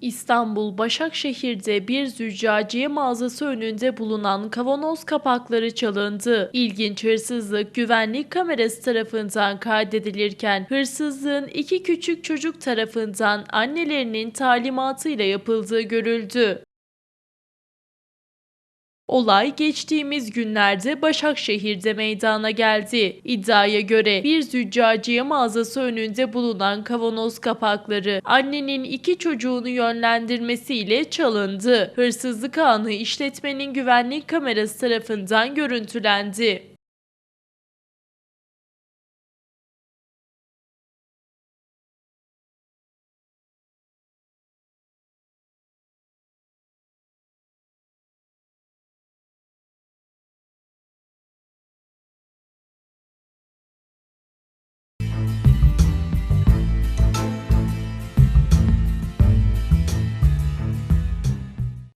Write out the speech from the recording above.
İstanbul Başakşehir'de bir züccaciye mağazası önünde bulunan kavanoz kapakları çalındı. İlginç hırsızlık güvenlik kamerası tarafından kaydedilirken hırsızlığın iki küçük çocuk tarafından annelerinin talimatıyla yapıldığı görüldü. Olay geçtiğimiz günlerde Başakşehir'de meydana geldi. İddiaya göre bir züccaciye mağazası önünde bulunan kavanoz kapakları annenin iki çocuğunu yönlendirmesiyle çalındı. Hırsızlık anı işletmenin güvenlik kamerası tarafından görüntülendi.